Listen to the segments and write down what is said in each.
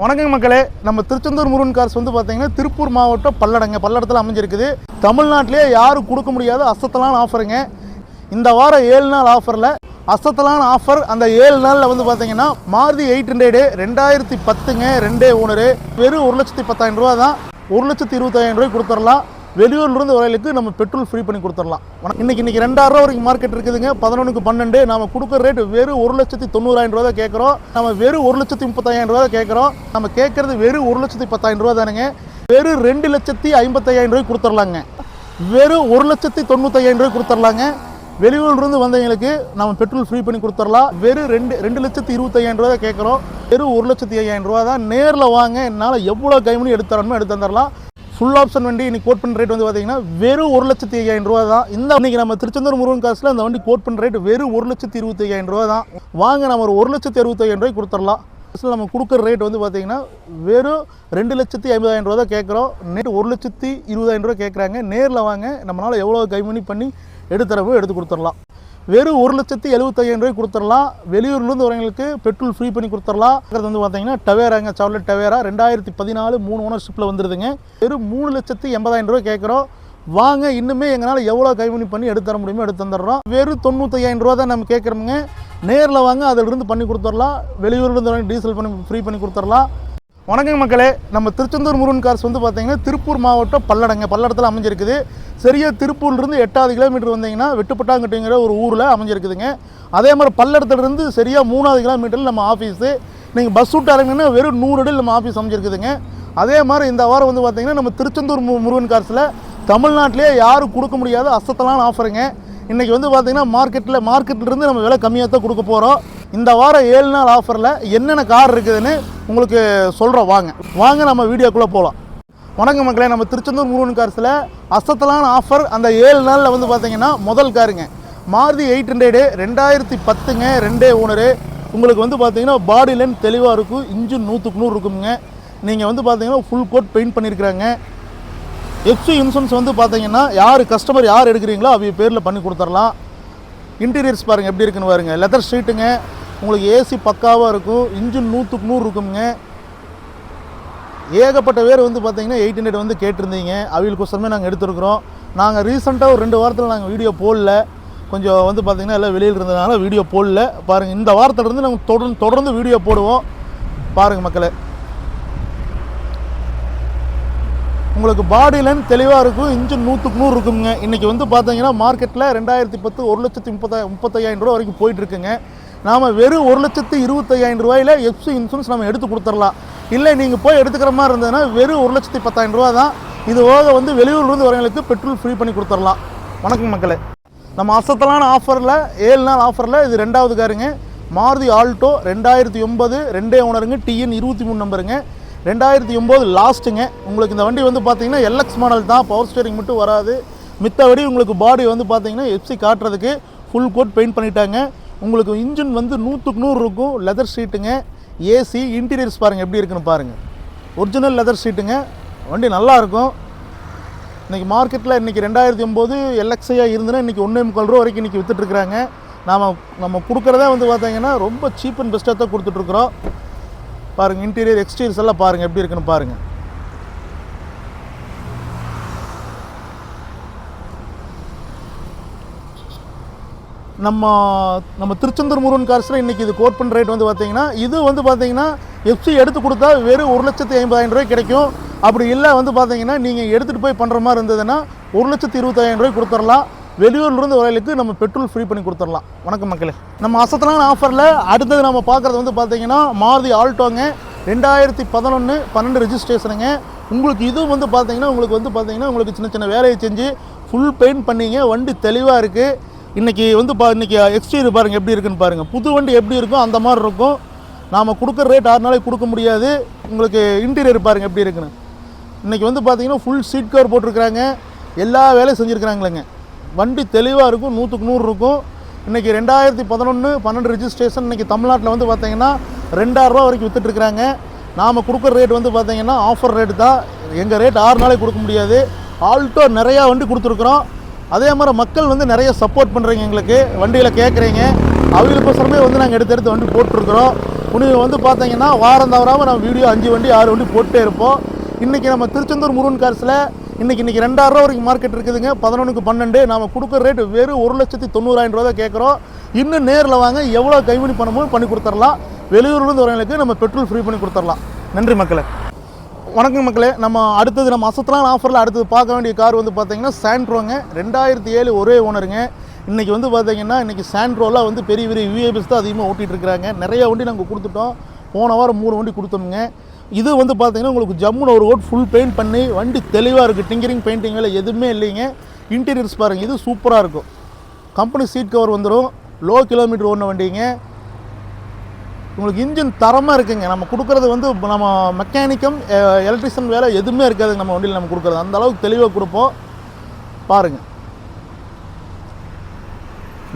வணக்கம் மக்களே நம்ம திருச்செந்தூர் முருகன் கார்ஸ் வந்து பார்த்தீங்கன்னா திருப்பூர் மாவட்டம் பல்லடங்க பல்லடத்தில் அமைஞ்சிருக்குது. தமிழ்நாட்டிலே யாரும் கொடுக்க முடியாத அசத்தலான ஆஃபருங்க இந்த வாரம் ஏழு நாள் ஆஃபரில் அசத்தலான ஆஃபர் அந்த ஏழு நாளில் வந்து பார்த்தீங்கன்னா மாருதி எயிட் ஹண்ட்ரடு ரெண்டாயிரத்தி பத்துங்க ரெண்டே ஓனரு. வெறும் ஒரு லட்சத்தி பத்தாயிரம் ரூபா தான் ஒரு லட்சத்தி இருபத்தாயிரம் ரூபாய் கொடுத்துடலாம். வெளியூர்லேருந்து வரையிலுக்கு நம்ம பெட்ரோல் ஃப்ரீ பண்ணி கொடுத்துடலாம். வணக்கம். இன்னைக்கு இன்னைக்கு ரெண்டாயிரம் ரூபா வரைக்கும் மார்க்கெட் இருக்குதுங்க. பதினொன்றுக்கு பன்னெண்டு நம்ம கொடுக்குற ரேட் வெறும் ஒரு லட்சத்தி தொண்ணூறாயிரம் ரூபா தான் கேட்குறோம் நம்ம வெறும் ஒரு லட்சத்தி முப்பத்தாயிரம் ரூபா தான் கேட்குறோம் நம்ம கேட்குறது வெறும் ஒரு லட்சத்தி பத்தாயிரம் ரூபா தானுங்க. வெறும் ரெண்டு லட்சத்தி ஐம்பத்தையாயிரம் ரூபாய் கொடுத்துர்லாங்க வெறும் ஒரு லட்சத்தி தொண்ணூத்தையாயிரம் ரூபாய் கொடுத்துர்லாங்க வெளியூர்லேருந்து வந்தவங்களுக்கு நம்ம பெட்ரோல் ஃப்ரீ பண்ணி கொடுத்துடலாம். வெறும் ரெண்டு ரெண்டு லட்சத்தி இருபத்தையாயிரம் ரூபா தான் கேட்குறோம் வெறும் ஒரு லட்சத்தி ஐயாயிரம் ரூபா தான். நேரில் வாங்க. என்னால் எவ்வளோ கைமணி எடுத்து தரணுமோ எடுத்து தந்துடலாம். ஃபுல் ஆப்ஷன் வண்டி இன்னைக்கு கோட் பண்ண ரேட் வந்து பார்த்தீங்கன்னா வெறும் ஒரு லட்சத்தி ஐயாயிரம் ரூபா தான். இந்த இன்னைக்கு நம்ம திருச்செந்தூர் முருகன் காசில் அந்த வண்டி கோட் பண்ண ரேட் வெறும் ஒரு லட்சத்தி இருபத்தி ஐயாயிரம் ரூபா தான். வாங்க நம்ம ஒரு ஒரு லட்சத்தி அறுபத்தையாயிரம் ரூபாய் கொடுத்துடலாம். ஃபஸ்ட்டில் நம்ம கொடுக்குற ரேட் வந்து பார்த்தீங்கன்னா வெறும் ரெண்டு லட்சத்தி ஐம்பதாயிரம் ரூபா தான் கேட்குறோம் நேற்று ஒரு லட்சத்தி இருபதாயிரம் ரூபா கேட்குறாங்க நேரில் வாங்க நம்மளால் எவ்வளோ கைமணி பண்ணி எடுத்துறவோ எடுத்து கொடுத்துடலாம். வெறும் ஒரு லட்சத்தி எழுபத்தையாயிரம் ரூபாய் கொடுத்துடலாம். வெளியூர்லேருந்து வரவங்களுக்கு பெட்ரோல் ஃப்ரீ பண்ணி கொடுத்துடலாம். அது வந்து பார்த்தீங்கன்னா டவேராங்க சாக்லேட் டவேரா ரெண்டாயிரத்தி பதினாலு மூணு ஓனர்ஷிப்பில் வந்துருதுங்க. வெறும் மூணு லட்சத்தி எண்பதாயிரம் ரூபாய் கேட்குறோம். வாங்க இன்னுமே எங்களால் எவ்வளோ கைவினி பண்ணி எடுத்து தர முடியுமோ எடுத்து தந்துடுறோம். வெறும் தொண்ணூத்தையாயிரம் ரூபா தான் நம்ம கேட்குறோமுங்க. நேரில் வாங்க அதிலிருந்து பண்ணி கொடுத்துடலாம். வெளியூர்லேருந்து வரவங்க டீசல் பண்ணி ஃப்ரீ பண்ணி கொடுத்துடலாம். வணக்கம் மக்களே நம்ம திருச்செந்தூர் முருகன் கார்ஸ் வந்து பார்த்தீங்கன்னா திருப்பூர் மாவட்டம் பல்லடங்க. பல்லடத்தில் அமைஞ்சிருக்குது. சரியா திருப்பூர்லேருந்து எட்டாவது கிலோமீட்டர் வந்தீங்கன்னா வெட்டுப்பட்டாங்கட்டிங்கிற ஒரு ஊரில் அமைஞ்சிருக்குதுங்க. அதே மாதிரி பல்லடத்துலேருந்து சரியாக மூணாவது கிலோமீட்டரில் நம்ம ஆஃபீஸு நீங்கள் பஸ் விட்டு இறங்கினா வெறும் நூறு அடியில் நம்ம ஆஃபீஸ் அமைஞ்சிருக்குதுங்க. அதே மாதிரி இந்த வாரம் வந்து பார்த்தீங்கன்னா நம்ம திருச்செந்தூர் மு- முருகன் கார்ஸில் தமிழ்நாட்டிலே யாரும் கொடுக்க முடியாத அசத்தலான ஆஃபருங்க இன்றைக்கி வந்து பார்த்தீங்கன்னா மார்க்கெட்டில் மார்க்கெட்லேருந்து நம்ம விலை கம்மியாக தான் கொடுக்க போகிறோம் இந்த வாரம் ஏழு நாள் ஆஃபரில் என்னென்ன கார் இருக்குதுன்னு உங்களுக்கு சொல்கிறோம் வாங்க. வாங்க நம்ம வீடியோக்குள்ளே போகலாம் வணக்கம் மக்களே நம்ம திருச்செந்தூர் முருகன் கார்ஸில் அசத்தலான ஆஃபர் அந்த ஏழு நாளில் வந்து பார்த்தீங்கன்னா முதல் காருங்க மாருதி எயிட் ஹண்ட்ரடு ரெண்டாயிரத்தி பத்துங்க ரெண்டே ஓனரு. உங்களுக்கு வந்து பார்த்தீங்கன்னா பாடி லைன் தெளிவாக இருக்கும் இன்ஜின் நூற்றுக்கு நூறு இருக்குங்க. நீங்கள் வந்து பார்த்தீங்கன்னா ஃபுல் கோட் பெயிண்ட் பண்ணியிருக்கிறாங்க எக்ஸு இன்சூரன்ஸ் வந்து பார்த்தீங்கன்னா யார் கஸ்டமர் யார் எடுக்கிறீங்களோ அவங்க பேரில் பண்ணி கொடுத்துடலாம். இன்டீரியர்ஸ் பாருங்கள் எப்படி இருக்குன்னு பாருங்கள் லெதர் ஷீட்டுங்க உங்களுக்கு ஏசி பக்காவாக இருக்கும். இன்ஜின் நூற்றுக்கு நூறு இருக்குங்க ஏகப்பட்ட பேர் வந்து பார்த்தீங்கன்னா எயிட் ஹண்ட்ரட் வந்து கேட்டிருந்தீங்க. அவங்களுக்கோசரமே நாங்கள் எடுத்துருக்குறோம். நாங்கள் ரீசெண்டாக ஒரு ரெண்டு வாரத்தில் நாங்கள் வீடியோ போடல. கொஞ்சம் வந்து பார்த்திங்கன்னா எல்லாம் வெளியில் இருந்ததுனால வீடியோ போடல. பாருங்கள் இந்த வாரத்துலேருந்து நாங்கள் தொடர்ந்து தொடர்ந்து வீடியோ போடுவோம். பாருங்கள் மக்களை. உங்களுக்கு பாடி லென்த் தெளிவாக இருக்கும் இன்ஜின் நூற்றுக்கு நூறு இருக்குங்க. இன்றைக்கி வந்து பார்த்தீங்கன்னா மார்க்கெட்டில் ரெண்டாயிரத்தி பத்து ஒரு லட்சத்தி முப்பத்தா முப்பத்தையாயிரம் ரூபா வரைக்கும் போயிட்டுருக்குங்க. நாம் வெறும் ஒரு லட்சத்தி இருபத்தையாயிரம் ரூபாயில் எஃப்சி இன்சூரன்ஸ் நம்ம எடுத்து கொடுத்துடலாம். இல்லை நீங்கள் போய் எடுத்துக்கிற மாதிரி இருந்ததுன்னா வெறும் ஒரு லட்சத்தி பத்தாயிரம் ரூபா தான் இது போக வந்து வெளியூர்லேருந்து வரவங்களுக்கு பெட்ரோல் ஃப்ரீ பண்ணி கொடுத்துடலாம். வணக்கம் மக்களே. நம்ம அசத்தலான ஆஃபரில் ஏழு நாள் ஆஃபரில் இது ரெண்டாவது காருங்க மாருதி ஆல்டோ ரெண்டாயிரத்தி ஒன்பது ரெண்டே ஓனருங்க டிஎன் இருபத்தி மூணு நம்பருங்க ரெண்டாயிரத்தி ஒம்பது லாஸ்ட்டுங்க. உங்களுக்கு இந்த வண்டி வந்து பார்த்தீங்கன்னா எல்எக்ஸ் மாடல் தான். பவர் ஸ்டேரிங் மட்டும் வராது. மித்தபடி உங்களுக்கு பாடி வந்து பார்த்தீங்கன்னா எஃப்சி காட்டுறதுக்கு ஃபுல் கோட் பெயிண்ட் பண்ணிட்டாங்க. உங்களுக்கு இன்ஜின் வந்து நூற்றுக்கு நூறு இருக்கும். லெதர் ஷீட்டுங்க ஏசி இன்டீரியர்ஸ் பாருங்கள் எப்படி இருக்குன்னு பாருங்கள் ஒரிஜினல் லெதர் ஷீட்டுங்க வண்டி நல்லா இருக்கும். இன்றைக்கி மார்க்கெட்டில் இன்றைக்கி ரெண்டாயிரத்தி ஒம்பது எல்எக்ஸையாக இருந்துன்னா இன்றைக்கி ஒன்றே முக்கால் ரூபா வரைக்கும் இன்றைக்கி விற்றுட்ருக்குறாங்க நாம் நம்ம கொடுக்குறதே வந்து பார்த்தீங்கன்னா ரொம்ப சீப் அண்ட் பெஸ்ட்டாக தான் கொடுத்துட்ருக்குறோம் பாருங்கள் இன்டீரியர் எக்ஸ்டீரியர்ஸ் எல்லாம் பாருங்கள் எப்படி இருக்குன்னு பாருங்கள் நம்ம நம்ம திருச்செந்தூர் முருகன் கார்ஸில் இன்றைக்கி இது கோட் பண்ணுற ரேட் வந்து பார்த்தீங்கன்னா இது வந்து பார்த்தீங்கன்னா எஃப்சி எடுத்து கொடுத்தா வெறும் ஒரு லட்சத்தி ஐம்பதாயிரம் ரூபாய் கிடைக்கும். அப்படி இல்லை வந்து பார்த்தீங்கன்னா நீங்கள் எடுத்துகிட்டு போய் பண்ணுற மாதிரி இருந்ததுன்னா ஒரு லட்சத்தி இருபத்தாயிரம் ரூபாய் கொடுத்துடலாம். வெளியூர்லேருந்து வரையிலுக்கு நம்ம பெட்ரோல் ஃப்ரீ பண்ணி கொடுத்துடலாம். வணக்கம் மக்களே. நம்ம அசத்தலான ஆஃபரில் அடுத்தது நம்ம பார்க்குறது வந்து பார்த்தீங்கன்னா மாருதி ஆல்டோங்க. ரெண்டாயிரத்தி பதினொன்று பன்னெண்டு ரெஜிஸ்ட்ரேஷனுங்க உங்களுக்கு இதுவும் வந்து பார்த்தீங்கன்னா உங்களுக்கு வந்து பார்த்தீங்கன்னா உங்களுக்கு சின்ன சின்ன வேலையை செஞ்சு ஃபுல் பெயிண்ட் பண்ணிங்க. வண்டி தெளிவாக இருக்குது இன்றைக்கி வந்து பா இன்றைக்கி எக்ஸ்டீரியர் பாருங்கள் எப்படி இருக்குன்னு பாருங்கள் புது வண்டி எப்படி இருக்கும் அந்த மாதிரி இருக்கும். நாம் கொடுக்குற ரேட் ஆறு நாளைக்கு கொடுக்க முடியாது. உங்களுக்கு இன்டீரியர் பாருங்கள் எப்படி இருக்குன்னு. இன்றைக்கி வந்து பார்த்தீங்கன்னா ஃபுல் சீட் கவர் போட்டிருக்கிறாங்க. எல்லா வேலையும் செஞ்சுருக்கிறாங்களேங்க. வண்டி தெளிவாக இருக்கும் நூற்றுக்கு நூறு இருக்கும். இன்றைக்கி ரெண்டாயிரத்தி பதினொன்று பன்னெண்டு ரிஜிஸ்ட்ரேஷன் இன்றைக்கி தமிழ்நாட்டில் வந்து பார்த்தீங்கன்னா ரெண்டாயிரரூவா வரைக்கும் விற்றுட்ருக்குறாங்க நாம் கொடுக்குற ரேட் வந்து பார்த்திங்கன்னா ஆஃபர் ரேட்டு தான். எங்கள் ரேட் ஆறு நாளைக்கு கொடுக்க முடியாது. ஆல்டோ நிறையா வண்டி கொடுத்துருக்குறோம். அதே மாதிரி மக்கள் வந்து நிறைய சப்போர்ட் பண்ணுறீங்க எங்களுக்கு. வண்டியில் கேட்குறீங்க அவங்களுக்கோசரமே வந்து நாங்கள் எடுத்து எடுத்து வண்டி போட்டிருக்கிறோம். உனி வந்து பார்த்தீங்கன்னா வாரம் தவறாமல் நம்ம வீடியோ அஞ்சு வண்டி ஆறு வண்டி போட்டே இருப்போம். இன்றைக்கி நம்ம திருச்செந்தூர் முருகன் கார்ஸில் இன்றைக்கி இன்றைக்கி ரெண்டாயிரம் ரூபா வரைக்கும் மார்க்கெட் இருக்குதுங்க. பதினொன்றுக்கு பன்னெண்டு. நாம் கொடுக்குற ரேட்டு வெறும் ஒரு லட்சத்தி தொண்ணூறாயிரம் ரூபா தான் கேட்குறோம் இன்னும் நேரில் வாங்க எவ்வளோ கைவினி பண்ணமோ பண்ணி கொடுத்துடலாம். வெளியூர்லேருந்து வரவங்களுக்கு நம்ம பெட்ரோல் ஃப்ரீ பண்ணி கொடுத்துடலாம். நன்றி மக்களே. வணக்கம் மக்களே. நம்ம அடுத்தது நம்ம அசத்தலாம் ஆஃபரில் அடுத்தது பார்க்க வேண்டிய கார் வந்து பார்த்திங்கன்னா சாண்ட்ரோங்க ரெண்டாயிரத்தி ஏழு ஒரே ஓனருங்க இன்றைக்கி வந்து பார்த்தீங்கன்னா இன்றைக்கி சாண்ட்ரோலாம் வந்து பெரிய பெரிய விஐபிஸ் தான் அதிகமாக ஓட்டிகிட்டு இருக்கிறாங்க. நிறைய வண்டி நாங்கள் கொடுத்துட்டோம். போன வாரம் மூணு வண்டி கொடுத்தோமுங்க. இது வந்து பார்த்தீங்கன்னா உங்களுக்கு ஜம்முன்னு ஒரு ஓட் ஃபுல் பெயிண்ட் பண்ணி வண்டி தெளிவாக இருக்குது டிங்கரிங் பெயிண்டிங் வேலை எதுவுமே இல்லைங்க. இன்டீரியர்ஸ் பாருங்கள் இது சூப்பராக இருக்கும். கம்பெனி சீட் கவர் வந்துடும் லோ கிலோமீட்டர் ஓடின வண்டிங்க. உங்களுக்கு இன்ஜின் தரமாக இருக்குங்க. நம்ம கொடுக்குறது வந்து நம்ம மெக்கானிக்கம் எலக்ட்ரிஷியன் வேலை எதுவுமே இருக்காது நம்ம வண்டியில் நம்ம கொடுக்குறது. அந்த அளவுக்கு தெளிவாக கொடுப்போம். பாருங்கள்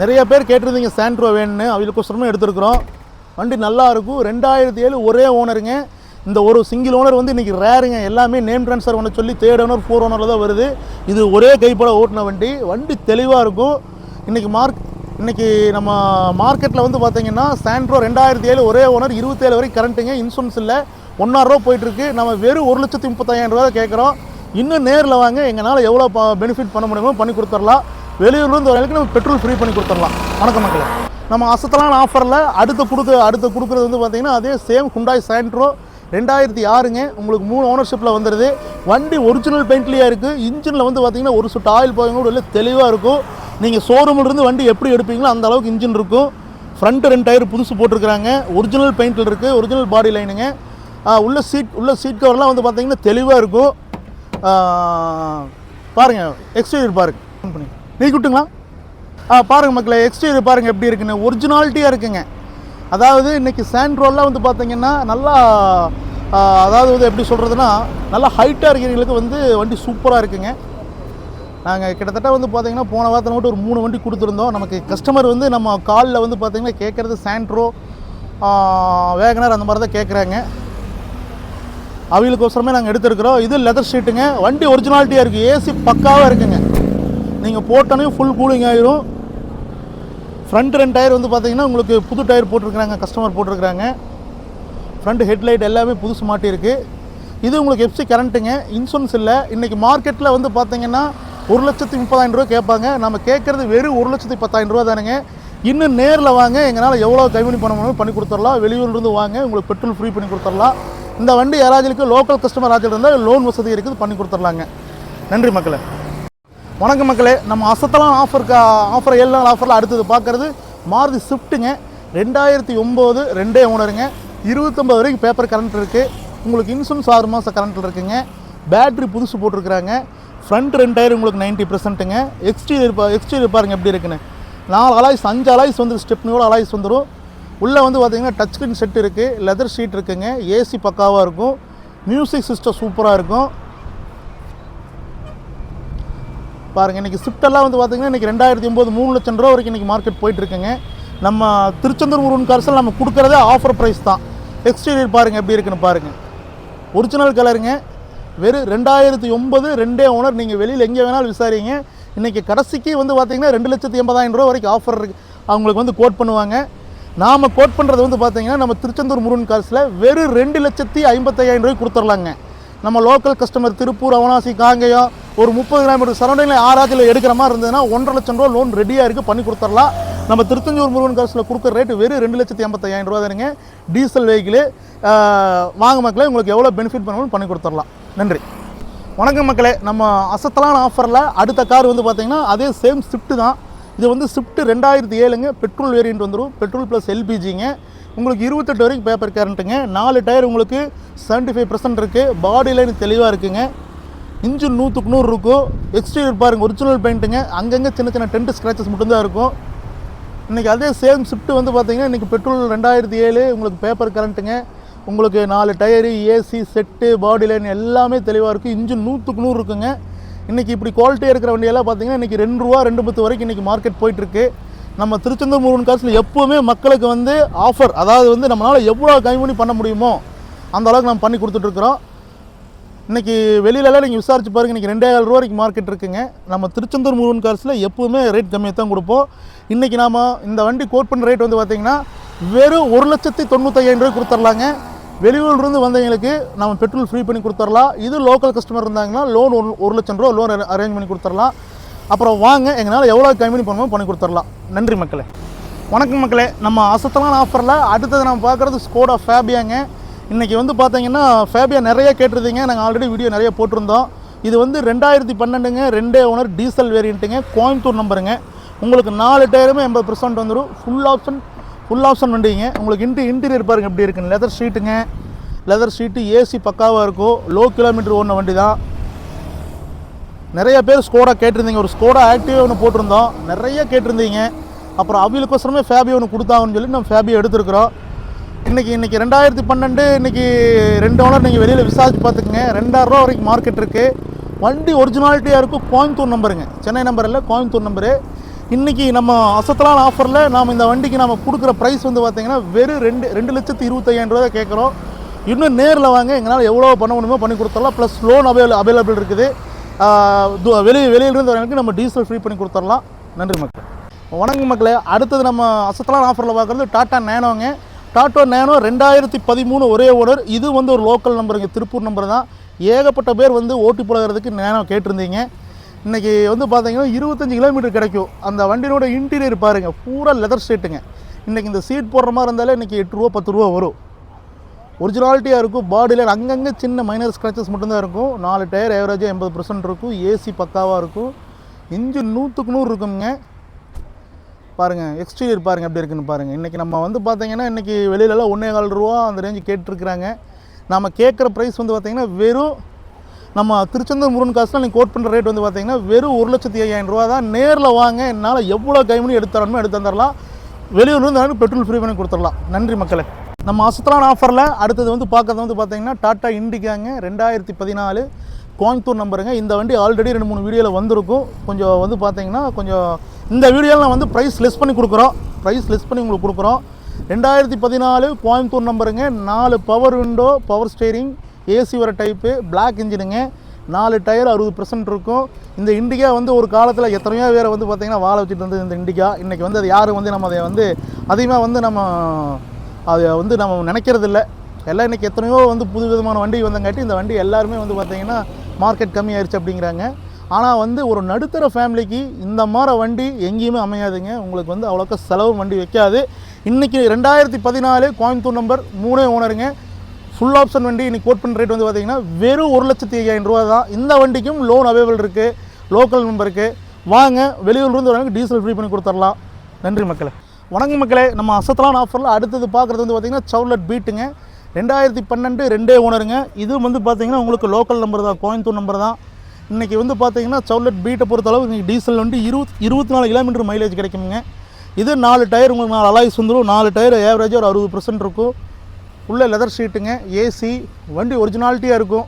நிறைய பேர் கேட்டிருந்தீங்க சாண்ட்ரோ வேணும்னு. அவங்களுக்கோசரமே எடுத்துருக்குறோம். வண்டி நல்லா இருக்கும். ரெண்டாயிரத்தி ஏழு ஒரே ஓனருங்க இந்த ஒரு சிங்கிள் ஓனர் வந்து இன்றைக்கி ரேருங்க எல்லாமே நேம் ட்ரான்ஸ்ஃபர் ஒன்று சொல்லி தேர்ட் ஓனர் ஃபோர் ஓனரில் தான் வருது. இது ஒரே கைப்பட ஓட்டின வண்டி. வண்டி தெளிவாக இருக்கும். இன்றைக்கி மார்க் இன்றைக்கி நம்ம மார்க்கெட்டில் வந்து பார்த்தீங்கன்னா சாண்ட்ரோ ரெண்டாயிரத்தி ஏழு ஒரே ஓனர் இருபத்தேழு வரைக்கும் கரண்ட்டுங்க இன்சூரன்ஸ் இல்லை. ஒன்றாயிரரூவா போயிட்டுருக்கு நம்ம வெறும் ஒரு லட்சத்தி முப்பத்தாயிரம் ரூபா கேட்குறோம் இன்னும் நேரில் வாங்க. எங்களால் எவ்வளோ பெனிஃபிட் பண்ண முடியுமோ பண்ணி கொடுத்துடலாம். வெளியூர்லேருந்து வரவங்களுக்கு நம்ம பெட்ரோல் ஃப்ரீ பண்ணி கொடுத்துடலாம். வணக்கம் மக்களே. நம்ம அசத்தலான ஆஃபரில் அடுத்து கொடுக்க அடுத்து கொடுக்குறது வந்து பார்த்தீங்கன்னா அதே சேம் குண்டாய் சாண்ட்ரோ ரெண்டாயிரத்தி ஆறுங்க உங்களுக்கு மூணு ஓனர்ஷிப்பில் வந்துடுது வண்டி ஒரிஜினல் பெயிண்ட்லேயே இருக்குது இன்ஜினில் வந்து பார்த்திங்கன்னா ஒரு சுட்டு ஆயில் போயிங்க கூட இல்லை தெளிவாக இருக்கும். நீங்கள் ஷோரூம்லேருந்து வண்டி எப்படி எடுப்பீங்களோ அந்த அளவுக்கு இன்ஜின் இருக்கும். ஃப்ரண்ட் ரெண்டு டயர் புதுசு போட்டிருக்கிறாங்க. ஒரிஜினல் பெயிண்டில் இருக்குது ஒரிஜினல் பாடி லைனுங்க ஆ, உள்ள சீட் உள்ள சீட் கவர்லாம் வந்து பார்த்திங்கன்னா தெளிவாக இருக்கும். பாருங்கள் பாருங்க எக்ஸ்டீரியர் பாருங்க. பண்ணி. நீ ஆ பாருங்கள் மக்களை எக்ஸ்டீரியர் பாருங்கள் எப்படி இருக்குன்னு. ஒரிஜினாலிட்டியாக இருக்குங்க. அதாவது இன்றைக்கி சாண்ட்ரோல்லாம் வந்து பார்த்தீங்கன்னா நல்லா அதாவது வந்து எப்படி சொல்கிறதுனா நல்லா ஹைட்டாக இருக்கிறவங்களுக்கு வந்து வண்டி சூப்பராக இருக்குங்க. நாங்கள் கிட்டத்தட்ட வந்து பார்த்திங்கன்னா போன வாரத்தில் மட்டும் ஒரு மூணு வண்டி கொடுத்துருந்தோம். நமக்கு கஸ்டமர் வந்து நம்ம காலில் வந்து பார்த்திங்கன்னா கேட்குறது சாண்ட்ரோ வேகனர் அந்த மாதிரி தான் கேட்குறாங்க அவங்களுக்கோசரமே நாங்கள் எடுத்துருக்குறோம். இது லெதர் ஷீட்டுங்க வண்டி ஒரிஜினாலிட்டியாக இருக்குது ஏசி பக்காவாக இருக்குங்க. நீங்கள் போட்டோன்னே ஃபுல் கூலிங் ஆகிரும் ஃப்ரண்ட் ரெண்டு டயர் வந்து பார்த்தீங்கன்னா உங்களுக்கு புது டயர் போட்டிருக்கிறாங்க கஸ்டமர் போட்டிருக்கிறாங்க. ஃப்ரண்ட் ஹெட்லைட் எல்லாமே புதுசு மாட்டியிருக்கு. இது உங்களுக்கு எஃப்சி கரண்ட்டுங்க இன்சூரன்ஸ் இல்லை. இன்றைக்கி மார்க்கெட்டில் வந்து பார்த்தீங்கன்னா ஒரு லட்சத்தி முப்பதாயிரம் ரூபா கேட்பாங்க. நம்ம கேட்குறது வெறும் ஒரு லட்சத்தி பத்தாயிரம் ரூபா தானுங்க. இன்னும் நேரில் வாங்க. எங்களால் எவ்வளோ கைவினி பண்ண முடியும் பண்ணி கொடுத்துடலாம். வெளியூர்லேருந்து வாங்க. உங்களுக்கு பெட்ரோல் ஃப்ரீ பண்ணி கொடுத்துடலாம். இந்த வண்டி யாராச்சும் லோக்கல் கஸ்டமர் யாராச்சும் இருந்தால் லோன் வசதி இருக்குது பண்ணி கொடுத்துடலாங்க. நன்றி மக்களை. வணக்கம் மக்களே நம்ம அசத்தலாம் ஆஃபருக்கு ஆஃபர் ஏழு நாள் ஆஃபரில் அடுத்தது பார்க்குறது மாருதி ஸ்விஃப்ட்டுங்க ரெண்டாயிரத்தி ஒம்பது ரெண்டே ஓனருங்க. இருபத்தொம்பது வரைக்கும் பேப்பர் கரண்ட் இருக்குது உங்களுக்கு இன்சூரன்ஸ் ஆறு மாதம் கரண்ட்டில் இருக்குங்க. பேட்ரி புதுசு போட்டிருக்கிறாங்க. ஃப்ரண்ட் ரெண்டு டயர் உங்களுக்கு நைன்ட்டி பர்சன்ட்டுங்க எக்ஸ்டீரியர் எக்ஸ்டீரியர் பாருங்கள் எப்படி இருக்குன்னு. நாலு அலாய்ஸ் அஞ்சு அலாய்ஸ் வந்து ஸ்டெப்னியோட அலாய்ஸ் வந்துடும் உள்ளே வந்து பார்த்திங்கன்னா டச் ஸ்க்ரீன் செட் இருக்குது லெதர் ஷீட் இருக்குங்க. ஏசி பக்காவாக இருக்கும். மியூசிக் சிஸ்டம் சூப்பராக இருக்கும். பாருங்கள் இன்றைக்கி ஸ்விஃப்டெல்லாம் வந்து பார்த்தீங்கன்னா இன்றைக்கி ரெண்டாயிரத்தி ஒம்பது மூணு லட்சம் ரூபா வரைக்கும் இன்றைக்கி மார்க்கெட் போயிட்டுருக்குங்க. நம்ம திருச்செந்தூர் முருகன் கார்ஸில் நம்ம கொடுக்குறதே ஆஃபர் ப்ரைஸ் தான். எக்ஸ்டீரியர் பாருங்கள் எப்படி இருக்குன்னு பாருங்கள் ஒரிஜினல் கலருங்க வெறும் ரெண்டாயிரத்தி ஒம்பது ரெண்டே ஓனர் நீங்கள் வெளியில் எங்கே வேணாலும் விசாரிங்க. இன்றைக்கி கடைசிக்கு வந்து பார்த்தீங்கன்னா ரெண்டு லட்சத்தி எண்பதாயிரம் ரூபா வரைக்கும் ஆஃபர் இருக்குது அவங்களுக்கு வந்து கோட் பண்ணுவாங்க. நாம் கோட் பண்ணுறது வந்து பார்த்தீங்கன்னா நம்ம திருச்செந்தூர் முருகன் கார்ஸில் வெறும் ரெண்டு லட்சத்தி ஐம்பத்தையாயிரம் ரூபாய் கொடுத்துர்லாங்க. நம்ம லோக்கல் கஸ்டமர் திருப்பூர் அவனாசி காங்கேயம் ஒரு முப்பது கிலோமீட்டர் சரௌண்டிங்கில் ஆறாச்சில் எடுக்கிற மாதிரி இருந்ததுன்னா ஒன்றரை லட்சம் ரூபா லோன் ரெடியாக இருக்குது பண்ணி கொடுத்துடலாம். நம்ம திருத்தஞ்சூர் முருகன் காசில் கொடுக்குற ரேட்டு வெறும் ரெண்டு லட்சத்தி ஐம்பத்தையாயிரம் ரூபா தானுங்க. டீசல் வெஹிக்கிளு வாங்க மக்களே உங்களுக்கு எவ்வளோ பெனிஃபிட் பண்ணணும் பண்ணி கொடுத்துடலாம். நன்றி. வணக்கம் மக்களே நம்ம அசத்தலான ஆஃபரில் அடுத்த கார் வந்து பார்த்தீங்கன்னா அதே சேம் ஸ்விஃப்ட்டு தான். இது வந்து ஸ்விஃப்ட் ரெண்டாயிரத்தி ஏழுங்க. பெட்ரோல் வேரியண்ட் வந்துடும் பெட்ரோல் ப்ளஸ் எல்பிஜிங்க உங்களுக்கு இருபத்தெட்டு வரைக்கும் பேப்பர் கேரண்ட்டுங்க நாலு டயர் உங்களுக்கு செவன்ட்டி ஃபைவ் பர்சன்ட் இருக்குது பாடி லைன் தெளிவாக இருக்குங்க. இன்ஜின் நூற்றுக்கு நூறு இருக்கும். எக்ஸ்டீரியர் பாருங்கள் ஒரிஜினல் பெயிண்ட்டுங்க அங்கங்கே சின்ன சின்ன டென்ட் ஸ்க்ராச்சஸ் மட்டும்தான் இருக்கும். இன்றைக்கி அதே சேம் ஷிஃப்ட் வந்து பார்த்தீங்கன்னா இன்றைக்கி பெட்ரோல் ரெண்டாயிரத்தி ஏழு உங்களுக்கு பேப்பர் கரண்ட்டுங்க உங்களுக்கு நாலு tyre AC set body line எல்லாமே தெளிவாக இருக்குது இன்ஜின் நூற்றுக்கு நூறு இருக்குங்க. இன்றைக்கி இப்படி குவாலிட்டியாக இருக்கிற வண்டியெல்லாம் பார்த்தீங்கன்னா இன்றைக்கி ரெண்டு ரூபா ரெண்டு பத்து வரைக்கும் இன்றைக்கி மார்க்கெட் போயிட்டுருக்கு. நம்ம திருச்செந்தூர் முருகன் காசில் எப்போவுமே மக்களுக்கு வந்து ஆஃபர் அதாவது வந்து நம்மளால் எவ்வளோ கைவினி பண்ண முடியுமோ அந்த அளவுக்கு நம்ம பண்ணி கொடுத்துட்ருக்குறோம் இன்றைக்கி வெளியிலலாம் நீங்கள் விசாரிச்சு பாருங்கள் இன்றைக்கி ரெண்டே கால் ரூபா வரைக்கும் மார்க்கெட் இருக்குங்க. நம்ம திருச்செந்தூர் முருகன் கார்ஸில் எப்போவுமே ரேட் கம்மியாக தான் கொடுப்போம். இன்றைக்கி நாம் இந்த வண்டி கோட் பண்ண ரேட் வந்து பார்த்திங்கன்னா வெறும் ஒரு லட்சத்தி தொண்ணூத்தையாயிரம் ரூபாய் கொடுத்துர்லாங்க. வெளியூர்லேருந்து வந்தவங்களுக்கு நம்ம பெட்ரோல் ஃப்ரீ பண்ணி கொடுத்துர்லாம். இது லோக்கல் கஸ்டமர் இருந்தாங்கன்னா லோன் ஒரு ஒரு லட்சம் ரூபா லோன் அரேஞ்ச் பண்ணி கொடுத்துர்லாம். அப்புறம் வாங்க எங்களால் எவ்வளோ கம்மி பண்ணுமோ பண்ணி கொடுத்துர்லாம். நன்றி மக்களே. வணக்கம் மக்களே. நம்ம அசத்தலான ஆஃபரில் அடுத்தது நம்ம பார்க்குறது ஸ்கோடா ஃபேபியாங்க இன்றைக்கி வந்து பார்த்தீங்கன்னா ஃபேபியா நிறைய கேட்டிருந்தீங்க. நாங்கள் ஆல்ரெடி வீடியோ நிறைய போட்டிருந்தோம். இது வந்து ரெண்டாயிரத்தி பன்னெண்டுங்க ரெண்டே ஓனர் டீசல் வேரியண்ட்டுங்க கோயம்புத்தூர் நம்பருங்க உங்களுக்கு நாலு டயருமே எண்பது பர்சன்ட் வந்துடும் ஃபுல் ஆப்ஷன் ஃபுல் ஆப்ஷன் வண்டிங்க. உங்களுக்கு இன்டி இன்டீரியர் பாருங்க எப்படி இருக்குங்க லெதர் ஷீட்டுங்க லெதர் ஷீட்டு ஏசி பக்காவாக இருக்கும். லோ கிலோமீட்டர் ஓடின வண்டி தான் நிறைய பேர் ஸ்கோடா கேட்டிருந்தீங்க. ஒரு ஸ்கோடா ஆக்டிவ் ஒன்று போட்டிருந்தோம். நிறைய கேட்டிருந்தீங்க. அப்புறம் அவங்களுக்கோசரமே ஃபேபி ஒன்று கொடுத்தாங்கன்னு சொல்லி நம்ம ஃபேபி எடுத்துருக்குறோம். இன்றைக்கி இன்றைக்கி ரெண்டாயிரத்தி பன்னெண்டு இன்றைக்கி ரெண்டு ஓனர் நீங்கள் வெளியில் விசாரிச்சு பார்த்துக்குங்க. ரெண்டாயிரரூவா வரைக்கும் மார்க்கெட் இருக்குது வண்டி ஒரிஜினாலிட்டியாக இருக்கும் கோயம்புத்தூர் நம்பருங்க சென்னை நம்பர் இல்லை கோயம்புத்தூர் நம்பரு இன்றைக்கி நம்ம அசத்தலான ஆஃபரில் நாம் இந்த வண்டிக்கு நம்ம கொடுக்குற ப்ரைஸ் வந்து பார்த்திங்கன்னா வெறும் ரெண்டு ரெண்டு லட்சத்து இருபத்தையாயிரம் ரூபா கேட்குறோம் இன்னும் நேரில் வாங்க எங்களால் எவ்வளோ பண்ண முடியுமோ பண்ணி கொடுத்துடலாம். ப்ளஸ் லோன் அவைல அவைலபிள் இருக்குது. வெளியே வெளி வெளியிலிருந்து வரவங்களுக்கு நம்ம டீசல் ஃப்ரீ பண்ணி கொடுத்துடலாம். நன்றி மக்கள். வணக்கம் மக்களே. அடுத்தது நம்ம அசத்தலான ஆஃபரில் பார்க்குறது டாட்டா நேனோங்க. டாட்டோ நேனோ ரெண்டாயிரத்தி பதிமூணு ஒரே ஓனர். இது வந்து ஒரு லோக்கல் நம்பருங்க திருப்பூர் நம்பர் தான். ஏகப்பட்ட பேர் வந்து ஓட்டி பழகிறதுக்கு நேனோ கேட்டிருந்தீங்க. இன்றைக்கி வந்து பார்த்தீங்கன்னா இருபத்தஞ்சி கிலோமீட்டர் கிடைக்கும். அந்த வண்டியோட இன்டீரியர் பாருங்கள் பூரா லெதர் சீட்டுங்க இன்றைக்கி இந்த சீட் போடுற மாதிரி இருந்தாலே இன்றைக்கி எட்டு ரூபா பத்து ரூபா வரும். ஒரிஜினாலிட்டியாக இருக்கும் பாடியில் அங்கங்கே சின்ன மைனர் ஸ்க்ராச்சஸ் மட்டும்தான் இருக்கும். நாலு டயர் ஏவரேஜாக எண்பது பர்சன்ட் இருக்கும். ஏசி பக்காவாக இருக்கும். இன்ஜின் நூற்றுக்கு நூறு இருக்குங்க பாருங்கள் எக்ஸ்டீரியர் பாருங்கள் எப்படி இருக்குன்னு பாருங்கள் இன்றைக்கி நம்ம வந்து பார்த்தீங்கன்னா இன்றைக்கி வெளியிலலாம் ஒன்றே கால் ரூபா அந்த ரேஞ்சு கேட்டிருக்கிறாங்க. நம்ம கேட்குற ப்ரைஸ் வந்து பார்த்திங்கன்னா வெறும் நம்ம திருச்செந்தூர் முருகன் காசில் நீங்கள் கோட் பண்ணுற ரேட் வந்து பார்த்தீங்கன்னா வெறும் ஒரு லட்சத்தி ஐயாயிரம் ரூபா தான். நேரில் வாங்க என்னால் எவ்வளோ கைமணி எடுத்து தரணுமோ எடுத்து தந்துடலாம் வெளியூர்லேருந்து எனக்கு பெட்ரோல் ஃப்ரீ பண்ணி கொடுத்துடலாம் நன்றி மக்களே. நம்ம அசத்தலான ஆஃபரில் அடுத்தது வந்து பார்க்கறது வந்து பார்த்தீங்கன்னா டாட்டா இண்டிகாங்க ரெண்டாயிரத்தி பதினாலு. கோயம்புத்தூர் நம்பருங்க. இந்த வண்டி ஆல்ரெடி ரெண்டு மூணு வீடியோவில் வந்திருக்கும். கொஞ்சம் வந்து பார்த்தீங்கன்னா கொஞ்சம் இந்த வீடியோவில் நான் வந்து ப்ரைஸ் லெஸ் பண்ணி கொடுக்குறோம். ப்ரைஸ் லெஸ் பண்ணி உங்களுக்கு கொடுக்குறோம். ரெண்டாயிரத்தி பதினாலு கோயம்புத்தூர் நம்பருங்க. நாலு power window power steering AC வர டைப்பு பிளாக் இன்ஜினுங்க நாலு டயர் அறுபது பர்சன்ட் இருக்கும். இந்த இண்டிகா வந்து ஒரு காலத்தில் எத்தனையோ பேரை வந்து பார்த்திங்கன்னா வாழ வச்சுட்டு இருந்தது இந்த இண்டிகா. இன்றைக்கி வந்து அது யாரும் வந்து நம்ம அதை வந்து அதிகமாக வந்து நம்ம அதை வந்து நம்ம நினைக்கிறது இல்லை எல்லாம் இன்றைக்கி எத்தனையோ வந்து புது விதமான வண்டி வந்தங்காட்டி இந்த வண்டி எல்லாருமே வந்து பார்த்திங்கன்னா மார்க்கெட் கம்மியாயிருச்சு அப்படிங்கிறாங்க. ஆனால் வந்து ஒரு நடுத்தர ஃபேமிலிக்கு இந்த மாதிரி வண்டி எங்கேயுமே அமையாதுங்க. உங்களுக்கு வந்து அவ்வளோக்கா செலவு வண்டி வைக்காது. இன்றைக்கி ரெண்டாயிரத்தி பதினாலு கோயம்புத்தூர் நம்பர் மூணே ஓனருங்க ஃபுல் ஆப்ஷன் வண்டி இன்றைக்கி கோட் பண்ண ரேட் வந்து பார்த்திங்கன்னா வெறும் ஒரு லட்சத்தி ஐயாயிரம் ரூபா தான். இந்த வண்டிக்கும் லோன் அவைலபிள் இருக்குது லோக்கல் நம்பருக்கு வாங்க வெளியூர்லேருந்து வரவங்க டீசல் ஃப்ரீ பண்ணி கொடுத்துடலாம். நன்றி மக்களே. வணக்கம் மக்களே. நம்ம அசத்தலான ஆஃபரில் அடுத்தது பார்க்குறது வந்து பார்த்திங்கன்னா சவுலட் பீட்டுங்க ரெண்டாயிரத்தி பன்னெண்டு ரெண்டே ஓனருங்க. இது வந்து பார்த்தீங்கன்னா உங்களுக்கு லோக்கல் நம்பர் தான் கோயம்புத்தூர் நம்பர் தான். இன்றைக்கி வந்து பார்த்தீங்கன்னா சவுலட் பீட்டை பொறுத்தளவு இன்றைக்கி டீசல் வந்து இருபத் இருபத்தி நாலு கிலோமீட்டர் மைலேஜ் கிடைக்குங்க இது நாலு டயர் உங்களுக்கு நாலு அலாய்ஸ் வந்துடும் நாலு டயர் ஏவரேஜாக ஒரு அறுபது பர்சன்ட் இருக்கும். உள்ளே லெதர் ஷீட்டுங்க ஏசி வண்டி ஒரிஜினாலிட்டியாக இருக்கும்.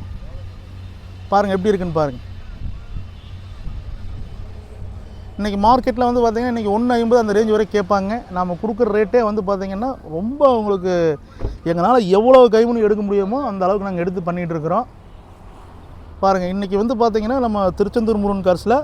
பாருங்கள் எப்படி இருக்குன்னு பாருங்கள் இன்றைக்கி மார்க்கெட்டில் வந்து பார்த்தீங்கன்னா இன்றைக்கி ஒன்று ஐம்பது அந்த ரேஞ்ச் வரை கேட்பாங்க. நம்ம கொடுக்குற ரேட்டே வந்து பார்த்திங்கன்னா ரொம்ப உங்களுக்கு எங்களால் எவ்வளோ கைமணி எடுக்க முடியுமோ அந்த அளவுக்கு நாங்கள் எடுத்து பண்ணிகிட்டு இருக்கிறோம். பாருங்கள் இன்றைக்கி வந்து பார்த்திங்கன்னா நம்ம திருச்செந்தூர் முருகன் காசில்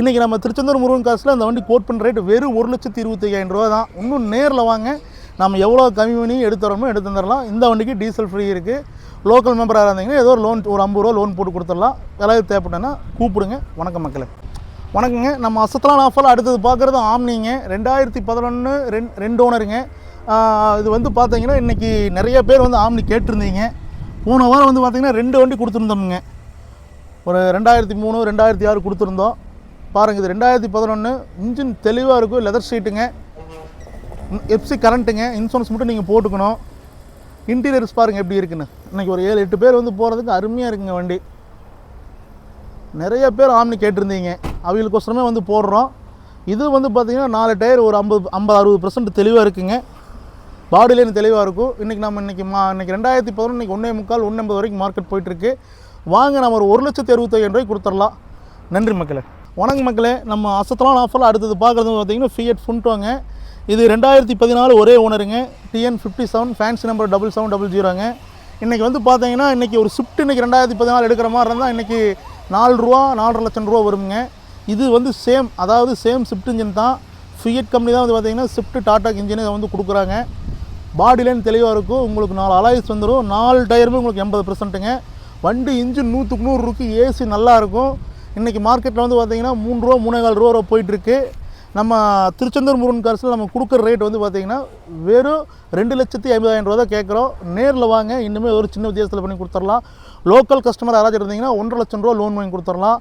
இன்றைக்கி நம்ம திருச்செந்தூர் முருகன் காசில் அந்த வண்டி கோட் பண்ணுற ரேட் வெறும் ஒரு லட்சத்தி இருபத்தி ஐயாயிரம் ரூபா தான். இன்னும் நேரில் வாங்க நம்ம எவ்வளோ கம்மி பண்ணி எடுத்து தரோமோ எடுத்து தந்துடலாம் இந்த வண்டிக்கு டீசல் ஃப்ரீ இருக்குது லோக்கல் மெம்பராக இருந்தீங்கன்னா ஏதோ ஒரு லோன் ஒரு ஐம்பது ரூபா லோன் போட்டு கொடுத்துடலாம் விலை தேவைப்பட்டேன்னா கூப்பிடுங்க. வணக்கம் மக்களே. வணக்கங்க. நம்ம அசத்தலான ஆஃபர் அடுத்தது பார்க்குறது ஆம்னிங்க. ரெண்டாயிரத்தி பதினொன்று ரெண் ரெண்டு ஓனருங்க இது வந்து பார்த்தீங்கன்னா இன்றைக்கி நிறைய பேர் வந்து ஆம்னி கேட்டிருந்தீங்க. போன வாரம் வந்து பார்த்தீங்கன்னா ரெண்டு வண்டி கொடுத்துருந்தோமுங்க. ஒரு ரெண்டாயிரத்தி மூணு ரெண்டாயிரத்தி ஆறு கொடுத்துருந்தோம். பாருங்கள் இது ரெண்டாயிரத்தி பதினொன்று இன்ஜின் தெளிவாக இருக்கும் லெதர் ஷீட்டுங்க எஃப்சி கரண்ட்டுங்க இன்சூரன்ஸ் மட்டும் நீங்கள் போட்டுக்கணும். இன்டீரியர்ஸ் பாருங்கள் எப்படி இருக்குன்னு. இன்றைக்கி ஒரு ஏழு எட்டு பேர் வந்து போகிறதுக்கு அருமையாக இருக்குங்க வண்டி. நிறைய பேர் ஆம்னி கேட்டிருந்தீங்க. அவங்களுக்கோசரமே வந்து போடுறோம். இது வந்து பார்த்திங்கன்னா நாலு டயர் ஒரு ஐம்பது ஐம்பது அறுபது பர்சன்ட் தெளிவாக இருக்குங்க. பாடிலேருந்து தெளிவாக இருக்கும். இன்றைக்கி நம்ம இன்றைக்கி மா இன்றைக்கி ரெண்டாயிரத்தி பதினொன்று இன்றைக்கி ஒன்றே முக்கால் ஒன்று ஐம்பது வரைக்கும் மார்க்கெட் போயிட்டுருக்கு வாங்க நம்ம ஒரு ஒரு லட்சத்தி அறுபத்தையாயிரம் ரூபாய்க்கு கொடுத்துடலாம். நன்றி மக்களே. வணங்க மக்களே. நம்ம அசத்தலான ஆஃபரில் அடுத்தது பார்க்குறது பார்த்தீங்கன்னா ஃபியட் ஃபுண்ட்டோங்க இது ரெண்டாயிரத்தி பதினாலு ஒரே ஓனருங்க TN fifty seven fancy number double seven double ஜீரோங்க இன்றைக்கி வந்து பார்த்தீங்கன்னா இன்றைக்கி ஒரு ஸ்விஃப்ட் இன்றைக்கி ரெண்டாயிரத்தி பதினாலு எடுக்கிற மாதிரி இருந்தால் இன்றைக்கி நாலு ரூபா நாலரை லட்சம் ரூபா வருங்க இது வந்து சேம் அதாவது சேம் ஸ்விஃப்ட் இன்ஜின் தான். ஃபியட் கம்பெனி தான் வந்து பார்த்தீங்கன்னா ஸ்விஃப்ட் டாட்டா இன்ஜினை வந்து கொடுக்குறாங்க. பாடி லைன் தெளிவாக இருக்கும். உங்களுக்கு நாலு அலாய்ஸ் வந்துடும் நாலு டயருமே உங்களுக்கு எண்பது பர்சன்ட்டுங்க வண்டி இன்ஜின் நூற்றுக்கு நூறு இருக்குது ஏசி நல்லாயிருக்கும் இன்றைக்கி மார்க்கெட்டில் வந்து பார்த்தீங்கன்னா மூணு ரூபா மூணே கால் ரூபா போயிட்டுருக்கு. நம்ம திருச்செந்தூர் முருகன் காசில் நம்ம கொடுக்குற ரேட் வந்து பார்த்தீங்கன்னா வெறும் ரெண்டு லட்சத்தி ஐம்பதாயிரம் ரூபா தான் கேட்குறோம் நேரில் வாங்க. இன்னுமே ஒரு சின்ன வித்தியாசத்தில் பண்ணி கொடுத்துடலாம் லோக்கல் கஸ்டமர் யாராச்சும் இருந்தீங்கன்னா ஒன்றரை லட்சம் ரூபா லோன் வாங்கி கொடுத்துடலாம்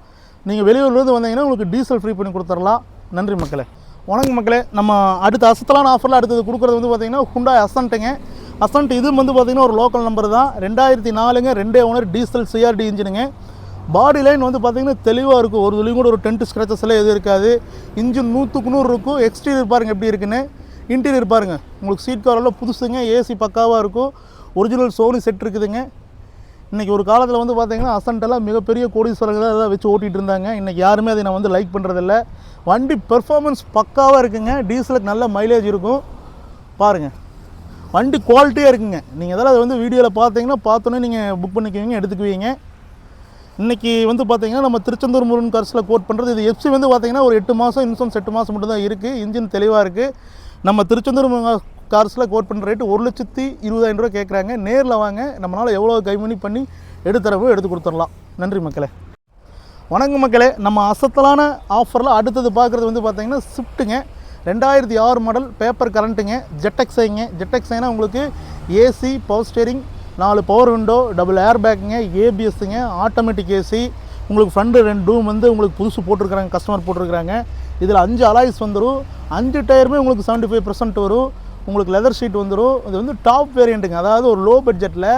நீங்கள் வெளியூர்லேருந்து வந்தீங்கன்னா உங்களுக்கு டீசல் ஃப்ரீ பண்ணி கொடுத்துடலாம். நன்றி மக்களே. வணக்கம் மக்களே. நம்ம அடுத்த அசத்தலான ஆஃபரில் அடுத்தது கொடுக்குறது வந்து பார்த்தீங்கன்னா ஹுண்டாய் அசன்ட்டுங்க அசன்ட் இது வந்து பார்த்தீங்கன்னா ஒரு லோக்கல் நம்பர் தான். ரெண்டாயிரத்தி நாலுங்க ரெண்டே ஓனர் டீசல் சிஆர்டி இன்ஜினுங்க பாடி லைன் வந்து பார்த்தீங்கன்னா தெளிவாக இருக்கும். ஒரு துளி கூட ஒரு டென்ட் ஸ்க்ராச்சஸ் எல்லாம் எதுவும் இருக்காது. இன்ஜின் நூற்றுக்கு நூறு இருக்கும். எக்ஸ்டீரியர் பாருங்கள் எப்படி இருக்குன்னு. இன்டீரியர் பாருங்கள் உங்களுக்கு சீட் கவரெல்லாம் புதுசுங்க. ஏசி பக்காவாக இருக்கும். ஒரிஜினல் சோனி செட் இருக்குதுங்க. இன்றைக்கி ஒரு காலத்தில் வந்து பார்த்திங்கன்னா அசண்டெல்லாம் மிகப்பெரிய கோடீஸ்வரர்கள் தான் வச்சு ஓட்டிகிட்டு இருந்தாங்க. இன்றைக்கி யாருமே அதை நான் வந்து லைக் பண்ணுறதில்ல வண்டி பெர்ஃபார்மன்ஸ் பக்காவாக இருக்குங்க. டீசலுக்கு நல்ல மைலேஜ் இருக்கும். பாருங்கள் வண்டி குவாலிட்டியாக இருக்குங்க. நீங்கள் எதாவது அதை வந்து வீடியோவில் பார்த்தீங்கன்னா பார்த்தோன்னே நீங்கள் புக் பண்ணிக்குவீங்க எடுத்துக்குவீங்க. இன்றைக்கி வந்து பார்த்தீங்கன்னா நம்ம திருச்செந்தூர் முருகன் கார்ஸில் கோட் பண்ணுறது இது எஃப்சி வந்து பார்த்திங்கன்னா ஒரு எட்டு மாதம் இன்சூரன்ஸ் எட்டு மாதம் மட்டும் தான் இருக்குது இன்ஜின் தெளிவாக இருக்குது நம்ம திருச்செந்தூர் முருகன் கார்ஸில் கோட் பண்ணுற ரேட்டு ஒரு லட்சத்தி இருபதாயிரம் ரூபா கேட்குறாங்க. நேரில் வாங்க நம்மளால் எவ்வளோ கைமணி பண்ணி எடுத்துறவோ எடுத்து கொடுத்துடலாம். நன்றி மக்களே. வணக்கம் மக்களே. நம்ம அசத்தலான ஆஃபரில் அடுத்தது பார்க்குறது வந்து பார்த்தீங்கன்னா ஸ்விஃப்ட்டுங்க ரெண்டாயிரத்தி ஆறு மாடல் பேப்பர் கரண்ட்டுங்க ஜெட்டெக்ஸைங்க ஜெட்டெக்ஸைனா உங்களுக்கு ஏசி பவர் ஸ்டேரிங் நாலு பவர் விண்டோ டபுள் ஏர் பேக்குங்க ஏபிஎஸ்ஸுங்க ஆட்டோமேட்டிக் ஏசி உங்களுக்கு ஃப்ரண்ட்டு ரெண்டு டூம் வந்து உங்களுக்கு புதுசு போட்டிருக்கிறாங்க கஸ்டமர் போட்டிருக்கிறாங்க. இதில் அஞ்சு அலாய்ஸ் வந்துடும் அஞ்சு டயருமே உங்களுக்கு செவன்ட்டி ஃபைவ் பர்சன்ட் வரும். உங்களுக்கு லெதர் ஷீட் வந்துடும் இது வந்து டாப் வேரியண்ட்டுங்க அதாவது ஒரு லோ பட்ஜெட்டில்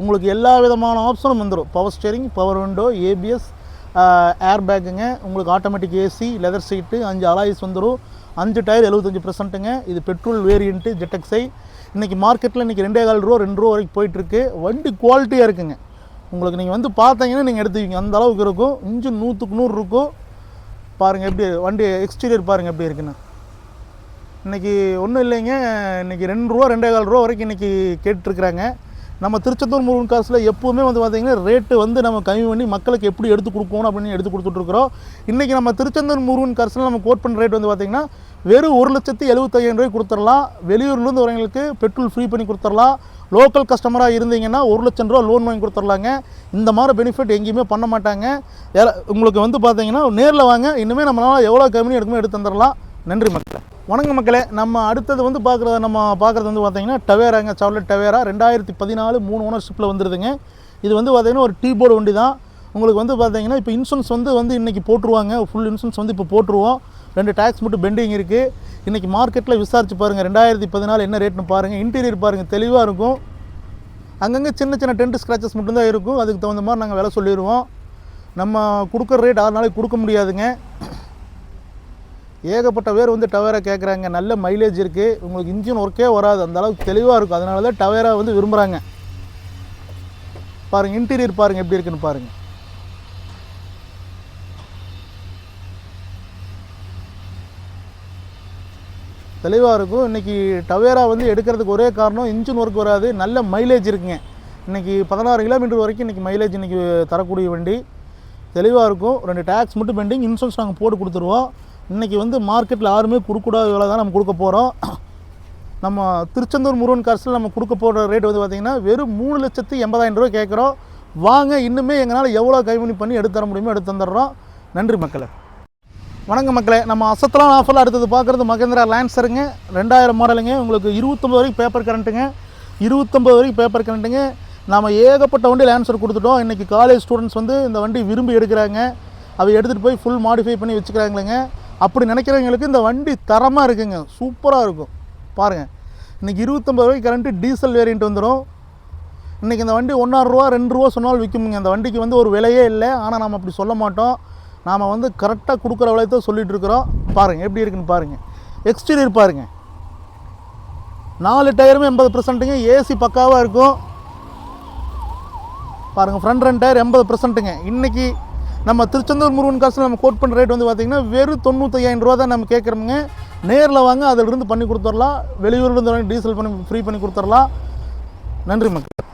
உங்களுக்கு எல்லா விதமான ஆப்ஷனும் வந்துடும் power steering power window ABS air பேக்குங்க உங்களுக்கு ஆட்டோமேட்டிக் ஏசி லெதர் சீட்டு அஞ்சு அலாய்ஸ் வந்துடும் அஞ்சு டயர் எழுபத்தஞ்சு பர்சன்ட்டுங்க இது பெட்ரோல் வேரியண்ட்டு ஜெட்டெக்ஸை இன்றைக்கி மார்க்கெட்டில் இன்றைக்கி ரெண்டே கால் ரூபா ரெண்டு ரூபா வரைக்கும் போயிட்டுருக்கு. வண்டி குவாலிட்டியாக இருக்குங்க. உங்களுக்கு நீங்கள் வந்து பார்த்தீங்கன்னா நீங்கள் எடுத்துவீங்க அந்த அளவுக்கு இருக்கும். இன்ஜின் நூற்றுக்கு நூறு இருக்கும். பாருங்கள் எப்படி வண்டி எக்ஸ்டீரியர் பாருங்கள் எப்படி இருக்குன்னு. இன்றைக்கி ஒன்றும் இல்லைங்க. இன்றைக்கி ரெண்டு ரூபா ரெண்டே கால் ரூபா வரைக்கும் இன்றைக்கி கேட்டுருக்குறாங்க. நம்ம திருச்செந்தூர் முருகன் காசில் எப்போவுமே வந்து பார்த்திங்கன்னா ரேட்டு வந்து நம்ம கம்மி பண்ணி மக்களுக்கு எப்படி எடுத்து கொடுக்கணும் அப்படின்னு எடுத்து கொடுத்துட்ருக்குறோம் இன்றைக்கி நம்ம திருச்செந்தூர் முருகன் காசில் நம்ம கோட் பண்ணுற ரேட் வந்து பார்த்திங்கன்னா வெறும் ஒரு லட்சத்தி எழுபத்தையாயிரம் ரூபாய் கொடுத்துடலாம். வெளியூர்லேருந்து வரவங்களுக்கு பெட்ரோல் ஃப்ரீ பண்ணி கொடுத்துடலாம். லோக்கல் கஸ்டமராக இருந்தீங்கன்னா ஒரு லட்சம் ரூபா லோன் வாங்கி கொடுத்துர்லாங்க இந்த மாதிரி பெனிஃபிட் எங்கேயுமே பண்ண மாட்டாங்க. உங்களுக்கு வந்து பார்த்தீங்கன்னா நேரில் வாங்க. இன்னுமே நம்மளால் எவ்வளோ கம்மி எடுக்கணும் எடுத்து தந்துடலாம். நன்றி மக்களே. வணக்கம் மக்களே நம்ம அடுத்தது வந்து பார்க்குறது நம்ம பார்க்குறது வந்து பார்த்தீங்கன்னா டவேராங்க சாக்லேட் டவேரா ரெண்டாயிரத்தி பதினாலு மூணு ஓனர்ஷிப்பில் வந்துருதுங்க. இது வந்து பார்த்தீங்கன்னா ஒரு டீ போர்டு வண்டி தான். உங்களுக்கு வந்து பார்த்தீங்கன்னா இப்போ இன்சூரன்ஸ் வந்து வந்து இன்றைக்கி போட்டுருவாங்க. ஃபுல் இன்சூரன்ஸ் வந்து இப்போ போட்டுருவோம். ரெண்டு டேக்ஸ் மட்டும் பெண்டிங் இருக்குது இன்றைக்கி மார்க்கெட்டில் விசாரிச்சு பாருங்கள் ரெண்டாயிரத்தி பதினாலு என்ன ரேட்னு பாருங்கள் இன்டீரியர் பாருங்கள் தெளிவாக இருக்கும். அங்கங்கே சின்ன சின்ன டென்ட் ஸ்க்ராச்சஸ் மட்டும்தான் இருக்கும். அதுக்கு தகுந்த மாதிரி நாங்கள் விலை சொல்லிடுவோம். நம்ம கொடுக்குற ரேட் ஆறு நாளைக்கு கொடுக்க முடியாதுங்க. ஏகப்பட்ட பேர் வந்து டவேரா கேட்குறாங்க நல்ல மைலேஜ் இருக்குது உங்களுக்கு இன்ஜின் ஒர்க்கே வராது. அந்த அளவுக்கு தெளிவாக இருக்கும். அதனால தான் டவேரா வந்து விரும்புகிறாங்க பாருங்கள் இன்டீரியர் பாருங்கள் எப்படி இருக்குன்னு பாருங்கள் தெளிவாக இருக்கும். இன்றைக்கி டவேரா வந்து எடுக்கிறதுக்கு ஒரே காரணம் இன்ஜின் ஒர்க் வராது. நல்ல மைலேஜ் இருக்குங்க. இன்றைக்கி பதினாறு கிலோமீட்டர் வரைக்கும் இன்றைக்கி மைலேஜ் இன்றைக்கி தரக்கூடிய வண்டி. தெளிவாக இருக்கும். ரெண்டு டேக்ஸ் மட்டும் பெண்டிங் இன்சூரன்ஸ் நாங்கள் போட்டு கொடுத்துருவோம். இன்றைக்கி வந்து மார்க்கெட்டில் யாருமே கொடுக்கூடாத விலை தான் நம்ம கொடுக்க போகிறோம் நம்ம திருச்செந்தூர் முருகன் கார்ஸில் நம்ம கொடுக்க போகிற ரேட் வந்து பார்த்திங்கன்னா வெறும் மூணு லட்சத்து எண்பதாயிரம் ரூபாய் கேட்குறோம். வாங்க இன்னுமே எங்களால் எவ்வளோ கைவினி பண்ணி எடுத்து தர முடியுமோ எடுத்து தந்துடுறோம். நன்றி மக்களே. வணக்கம் மக்களே நம்ம அசத்தலான ஆஃபரில் அடுத்தது பார்க்குறது மகேந்திரா லேன்சருங்க ரெண்டாயிரம் மாடலுங்க உங்களுக்கு இருபத்தொம்பது வரைக்கும் பேப்பர் கரண்ட்டுங்க இருபத்தொம்பது வரைக்கும் பேப்பர் கரண்ட்டுங்க நாம் ஏகப்பட்ட வண்டி லேன்சர் கொடுத்துட்டோம். இன்றைக்கி காலேஜ் ஸ்டூடெண்ட்ஸ் வந்து இந்த வண்டி விரும்பி எடுக்கிறாங்க. அதை எடுத்துகிட்டு போய் ஃபுல் மாடிஃபை பண்ணி வச்சுக்கிறாங்களேங்க. அப்படி நினைக்கிறவங்களுக்கு இந்த வண்டி தரமாக இருக்குங்க. சூப்பராக இருக்கும். பாருங்கள் இன்றைக்கி இருபத்தொம்பது ரூபாய்க்கு கரண்ட்டு டீசல் வேரியண்ட் வந்துடும் இன்றைக்கி இந்த வண்டி ஒன்றாறு ரூபா ரெண்டு ரூபா சொன்னாலும் விற்குமுங்க அந்த வண்டிக்கு வந்து ஒரு விலையே இல்லை. ஆனால் நாம் அப்படி சொல்ல மாட்டோம். நாம் வந்து கரெக்டாக கொடுக்குற விலையத்தை தான் இருக்கிறோம். பாருங்கள் எப்படி இருக்குன்னு பாருங்கள் எக்ஸ்டீரியர் பாருங்கள் நாலு டயருமே எண்பது பர்சன்ட்டுங்க ஏசி பக்காவாக இருக்கும். பாருங்கள் ஃப்ரண்ட் ரெண்டு டயர் எண்பது பர்சன்ட்டுங்க இன்றைக்கி நம்ம திருச்செந்தூர் முருகன் காசில் நம்ம கோட் பண்ணுற ரேட் வந்து பார்த்திங்கன்னா வெறும் தொண்ணூத்தையாயிரம் ரூபா தான் நம்ம கேட்குறோமுங்க நேரில் வாங்க அதிலிருந்து பண்ணி கொடுத்துடலாம் வெளியூர்லேருந்து வாங்கி டீசல் பண்ணி ஃப்ரீ பண்ணி கொடுத்துடலாம் நன்றி மக்கள்.